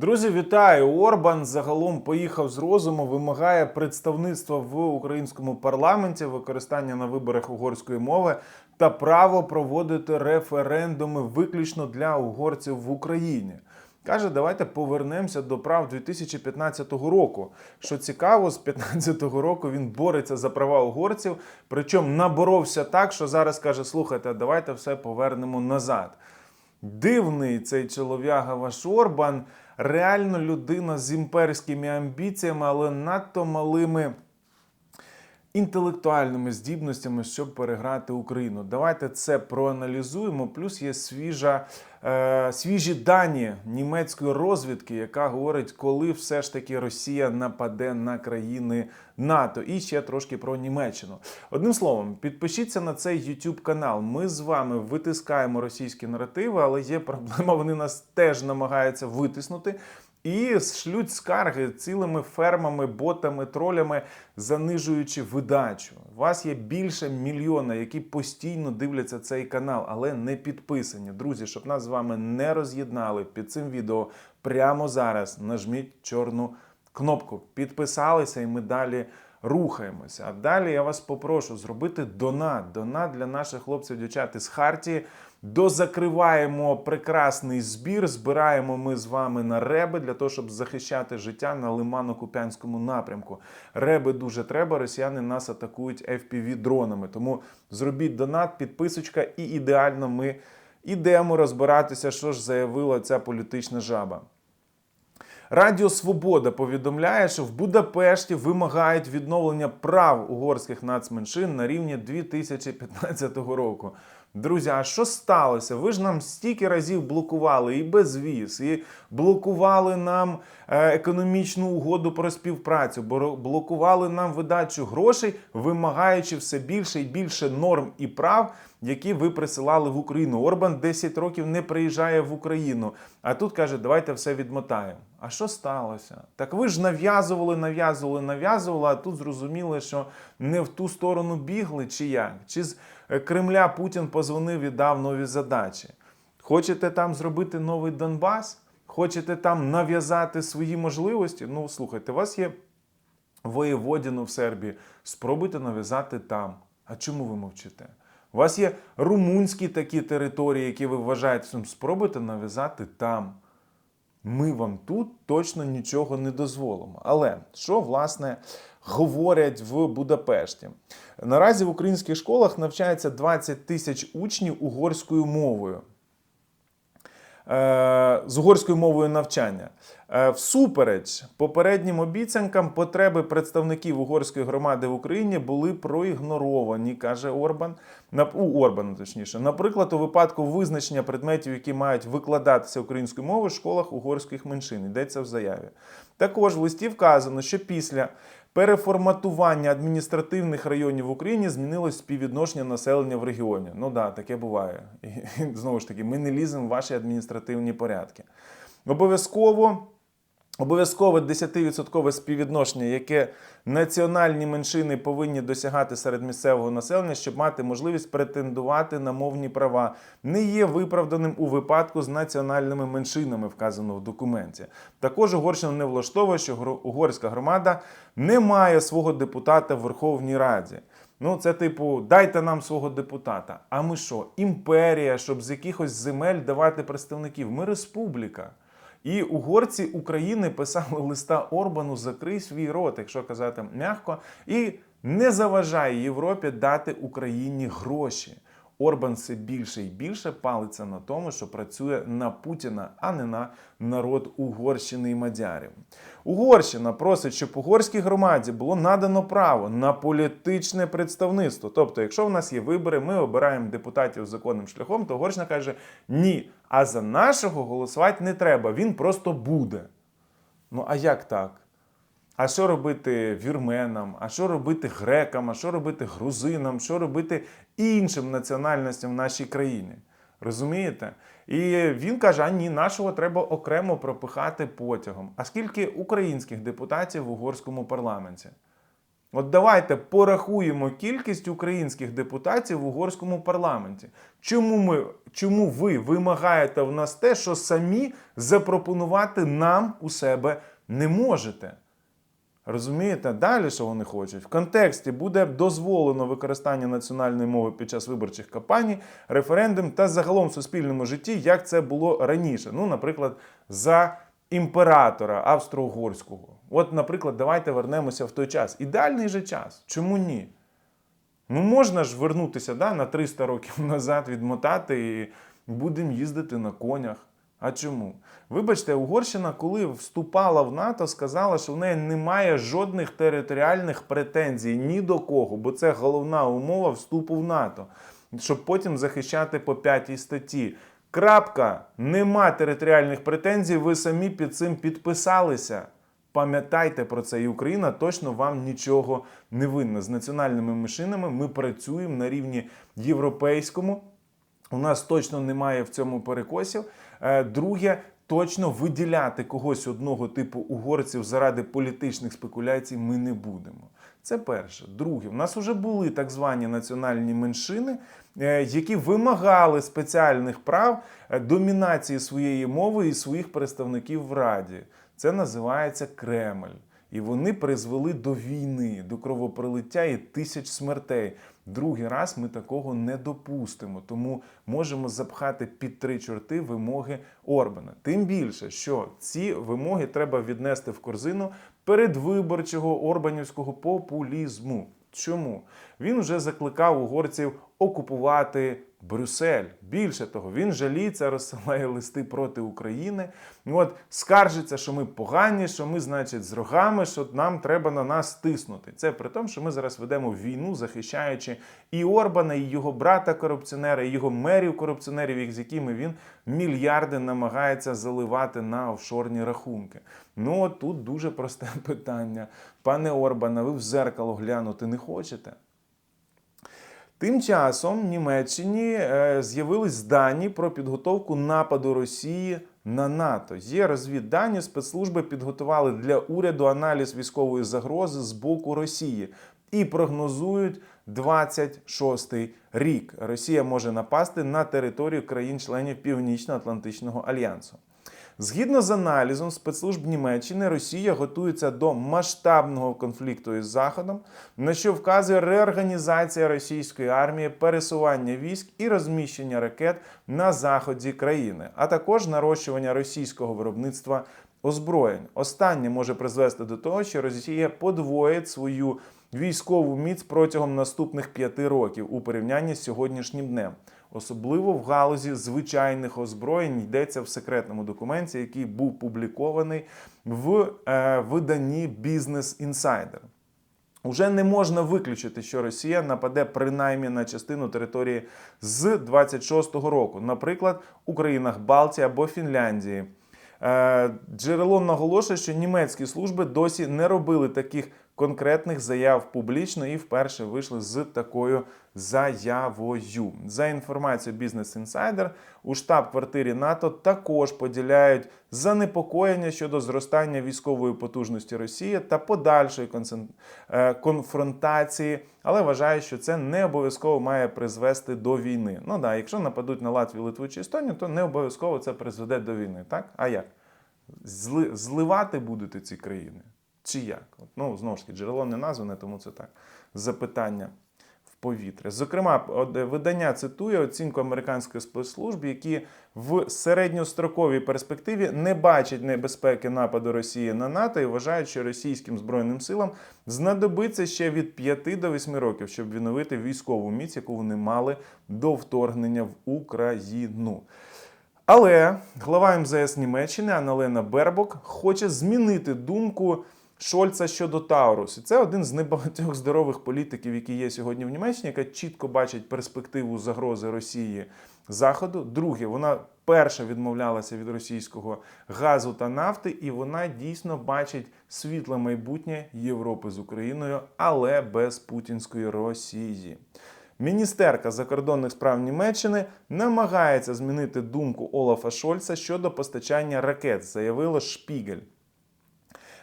Друзі, вітаю! Орбан загалом поїхав з розуму, вимагає представництва в українському парламенті, використання на виборах угорської мови та право проводити референдуми виключно для угорців в Україні. Каже, давайте повернемося до прав 2015 року. Що цікаво, з 2015 року він бореться за права угорців, причому наборовся так, що зараз каже: слухайте, давайте все повернемо назад. Дивний цей чолов'яга ваш Орбан, реально людина з імперськими амбіціями, але надто малими інтелектуальними здібностями, щоб переграти Україну. Давайте це проаналізуємо. Плюс є свіжа, е, свіжі дані німецької розвідки, яка говорить, коли все ж таки Росія нападе на країни НАТО. І ще трошки про Німеччину. Одним словом, підпишіться на цей YouTube канал. Ми з вами витискаємо російські наративи, але є проблема. Вони нас теж намагаються витиснути. І шлють скарги цілими фермами, ботами, тролями, занижуючи видачу. У вас є більше мільйона, які постійно дивляться цей канал, але не підписані. Друзі, щоб нас з вами не роз'єднали під цим відео прямо зараз. Нажміть чорну кнопку. Підписалися, і ми далі рухаємося. А далі я вас попрошу зробити донат. Донат для наших хлопців, дівчат із Хартії. Дозакриваємо прекрасний збір. Збираємо ми з вами на реби для того, щоб захищати життя на Лимано-Куп'янському напрямку. Реби дуже треба. Росіяни нас атакують fpv дронами. Тому зробіть донат, підписочка, і ідеально ми ідемо розбиратися, що ж заявила ця політична жаба. Радіо Свобода повідомляє, що в Будапешті вимагають відновлення прав угорських нацменшин на рівні 2015 року. Друзі, а що сталося? Ви ж нам стільки разів блокували і безвіз, і блокували нам е, економічну угоду про співпрацю, блокували нам видачу грошей, вимагаючи все більше і більше норм і прав, які ви присилали в Україну. Орбан 10 років не приїжджає в Україну, а тут каже, давайте все відмотаємо. А що сталося? Так ви ж нав'язували, нав'язували, нав'язували, а тут зрозуміли, що не в ту сторону бігли, чи як? Чи з Кремля Путін позвонив і дав нові задачі? Хочете там зробити новий Донбас? Хочете там нав'язати свої можливості? Ну, слухайте, у вас є воєводіну в Сербії. Спробуйте нав'язати там. А чому ви мовчите? У вас є румунські такі території, які ви вважаєте, спробуйте нав'язати там. Ми вам тут точно нічого не дозволимо. Але що власне говорять в Будапешті? Наразі в українських школах навчається 20 тисяч учнів угорською мовою. Е, з угорською мовою навчання. Е, Всупереч попереднім обіцянкам потреби представників угорської громади в Україні були проігноровані, каже Орбан. У Орбана, точніше. Наприклад, у випадку визначення предметів, які мають викладатися українською мовою в школах угорських меншин, йдеться в заяві. Також в листі вказано, що після переформатування адміністративних районів в Україні змінилось співвідношення населення в регіоні. Ну да, таке буває. І, знову ж таки, ми не ліземо в ваші адміністративні порядки. Обов'язково. Обов'язкове 10% співвідношення, яке національні меншини повинні досягати серед місцевого населення, щоб мати можливість претендувати на мовні права, не є виправданим у випадку з національними меншинами, вказано в документі. Також Угорщина не влаштовує, що угорська громада не має свого депутата в Верховній Раді. Ну, це типу, дайте нам свого депутата. А ми що? Імперія, щоб з якихось земель давати представників. Ми республіка. І угорці України писали листа Орбану закрий свій рот, якщо казати м'яко, і не заважає Європі дати Україні гроші. Орбан все більше і більше палиться на тому, що працює на Путіна, а не на народ Угорщини і Мадярів. Угорщина просить, щоб угорській громаді було надано право на політичне представництво. Тобто, якщо в нас є вибори, ми обираємо депутатів законним шляхом, то Угорщина каже ні. А за нашого голосувати не треба, він просто буде. Ну а як так? А що робити вірменам, а що робити грекам, а що робити грузинам, що робити іншим національностям в нашій країні? Розумієте? І він каже: а ні, нашого треба окремо пропихати потягом. А скільки українських депутатів в угорському парламенті? От давайте порахуємо кількість українських депутатів в угорському парламенті. Чому ми, чому ви вимагаєте в нас те, що самі запропонувати нам у себе не можете? Розумієте, далі що вони хочуть? В контексті буде дозволено використання національної мови під час виборчих кампаній, референдум та загалом в суспільному житті, як це було раніше. Ну, наприклад, за імператора австро-угорського. От, наприклад, давайте вернемося в той час. Ідеальний же час. Чому ні? Ну, можна ж вернутися да, на 300 років назад, відмотати і будемо їздити на конях. А чому? Вибачте, Угорщина, коли вступала в НАТО, сказала, що в неї немає жодних територіальних претензій ні до кого, бо це головна умова вступу в НАТО, щоб потім захищати по п'ятій статті. Крапка, нема територіальних претензій, ви самі під цим підписалися. Пам'ятайте про це, і Україна точно вам нічого не винна. З національними меншинами ми працюємо на рівні європейському. У нас точно немає в цьому перекосів. Е, Друге, точно виділяти когось одного типу угорців заради політичних спекуляцій ми не будемо. Це перше. Друге, в нас вже були так звані національні меншини, е, які вимагали спеціальних прав е, домінації своєї мови і своїх представників в Раді. Це називається Кремль. І вони призвели до війни, до кровопролиття і тисяч смертей. Другий раз ми такого не допустимо, тому можемо запхати під три чорти вимоги Орбана. Тим більше, що ці вимоги треба віднести в корзину передвиборчого орбанівського популізму. Чому? Він вже закликав угорців окупувати Брюссель. Більше того, він жаліється, розсилає листи проти України. От скаржиться, що ми погані, що ми, значить, з рогами, що нам треба на нас тиснути. Це при тому, що ми зараз ведемо війну, захищаючи і Орбана, і його брата корупціонера, і його мерів корупціонерів, з якими він мільярди намагається заливати на офшорні рахунки. Ну от тут дуже просте питання. Пане Орбана, ви в зеркало глянути не хочете? Тим часом в Німеччині е, з'явились дані про підготовку нападу Росії на НАТО. Є розвіддані, спецслужби підготували для уряду аналіз військової загрози з боку Росії і прогнозують 26-й рік. Росія може напасти на територію країн-членів Північно-Атлантичного альянсу. Згідно з аналізом спецслужб Німеччини, Росія готується до масштабного конфлікту із Заходом, на що вказує реорганізація російської армії, пересування військ і розміщення ракет на заході країни, а також нарощування російського виробництва озброєнь. Останнє може призвести до того, що Росія подвоїть свою військову міць протягом наступних п'яти років у порівнянні з сьогоднішнім днем. Особливо в галузі звичайних озброєнь йдеться в секретному документі, який був публікований в е, виданні Business Insider. Уже не можна виключити, що Росія нападе принаймні на частину території з 26-го року, наприклад, у країнах Балтії або Фінляндії. Е, Джерело наголошує, що німецькі служби досі не робили таких конкретних заяв публічно і вперше вийшли з такою заявою. За інформацією Business Insider, у штаб-квартирі НАТО також поділяють занепокоєння щодо зростання військової потужності Росії та подальшої е, конфронтації, але вважають, що це не обов'язково має призвести до війни. Ну да, якщо нападуть на Латвію, Литву чи Естонію, то не обов'язково це призведе до війни. Так? А як? Зли, зливати будете ці країни? Чи як? Ну, знову ж таки, джерело не назване, тому це так. Запитання в повітря. Зокрема, е, видання цитує оцінку американської спецслужби, які в середньостроковій перспективі не бачать небезпеки нападу Росії на НАТО і вважають, що російським збройним силам знадобиться ще від 5 до 8 років, щоб відновити військову міць, яку вони мали до вторгнення в Україну. Але глава МЗС Німеччини Аналена Бербок хоче змінити думку Шольца щодо Таурус. І це один з небагатьох здорових політиків, які є сьогодні в Німеччині, яка чітко бачить перспективу загрози Росії Заходу. Друге, вона перша відмовлялася від російського газу та нафти, і вона дійсно бачить світле майбутнє Європи з Україною, але без путінської Росії. Міністерка закордонних справ Німеччини намагається змінити думку Олафа Шольца щодо постачання ракет, заявила Шпігель.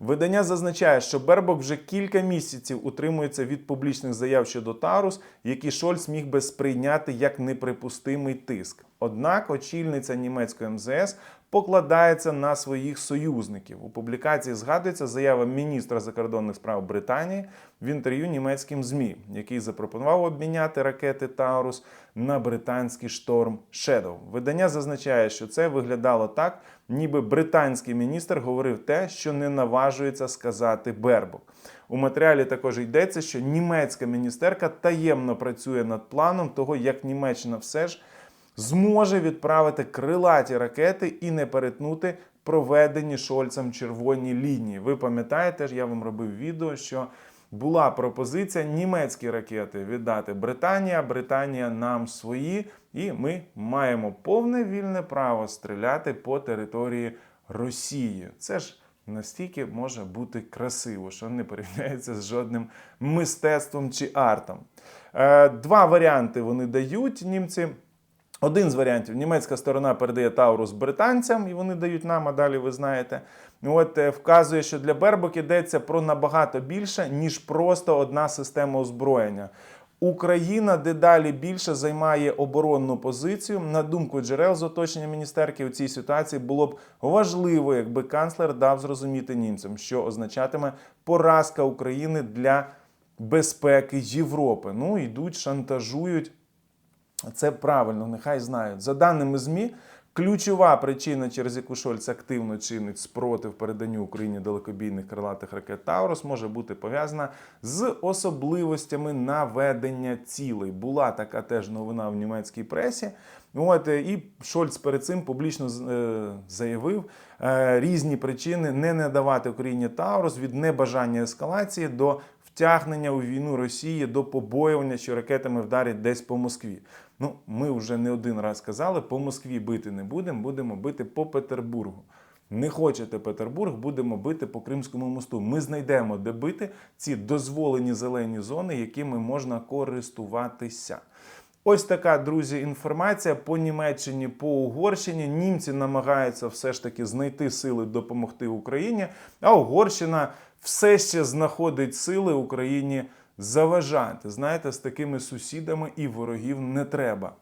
Видання зазначає, що Бербок вже кілька місяців утримується від публічних заяв щодо Таурус, які Шольц міг би сприйняти як неприпустимий тиск. Однак очільниця німецької МЗС покладається на своїх союзників. У публікації згадується заява міністра закордонних справ Британії в інтерв'ю німецьким ЗМІ, який запропонував обміняти ракети Таурус на британський шторм Shadow. Видання зазначає, що це виглядало так, ніби британський міністр говорив те, що не наважується сказати Бербок. У матеріалі також йдеться, що німецька міністерка таємно працює над планом того, як Німеччина все ж зможе відправити крилаті ракети і не перетнути проведені Шольцем червоні лінії. Ви пам'ятаєте я вам робив відео, що була пропозиція німецькі ракети віддати Британія, Британія нам свої, і ми маємо повне вільне право стріляти по території Росії. Це ж настільки може бути красиво, що не порівняється з жодним мистецтвом чи артом. Е, Два варіанти вони дають німці. Один з варіантів німецька сторона передає Таурус британцям, і вони дають нам, а далі ви знаєте. От е, вказує, що для Бербок йдеться про набагато більше, ніж просто одна система озброєння. Україна дедалі більше займає оборонну позицію. На думку джерел з оточення міністерки у цій ситуації було б важливо, якби канцлер дав зрозуміти німцям, що означатиме поразка України для безпеки Європи. Ну йдуть, шантажують. Це правильно, нехай знають. За даними ЗМІ, ключова причина, через яку Шольц активно чинить спротив переданню Україні далекобійних крилатих ракет Таурус, може бути пов'язана з особливостями наведення цілей. Була така теж новина в німецькій пресі. От е, і Шольц перед цим публічно е, заявив е, різні причини не надавати Україні Таурус від небажання ескалації до втягнення у війну Росії до побоювання, що ракетами вдарять десь по Москві. Ну, ми вже не один раз казали, по Москві бити не будемо, будемо бити по Петербургу. Не хочете Петербург, будемо бити по Кримському мосту. Ми знайдемо, де бити ці дозволені зелені зони, якими можна користуватися. Ось така, друзі, інформація по Німеччині, по Угорщині. Німці намагаються все ж таки знайти сили допомогти Україні, а Угорщина все ще знаходить сили Україні заважати. Знаєте, з такими сусідами і ворогів не треба.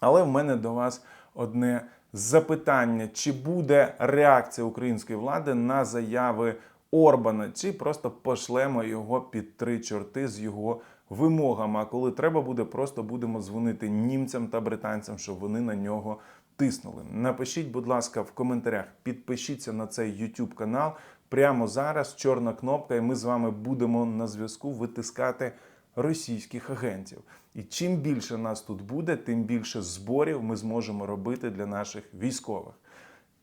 Але в мене до вас одне запитання: чи буде реакція української влади на заяви Орбана, чи просто пошлемо його під три чорти з його вимогами? А коли треба буде, просто будемо дзвонити німцям та британцям, щоб вони на нього тиснули. Напишіть, будь ласка, в коментарях, підпишіться на цей YouTube канал. Прямо зараз чорна кнопка, і ми з вами будемо на зв'язку витискати російських агентів. І чим більше нас тут буде, тим більше зборів ми зможемо робити для наших військових.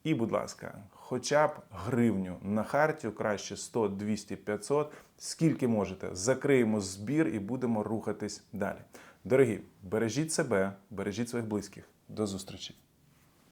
І, будь ласка, хоча б гривню на хартію, краще 100, 200, 500, скільки можете. Закриємо збір і будемо рухатись далі. Дорогі, бережіть себе, бережіть своїх близьких. До зустрічі!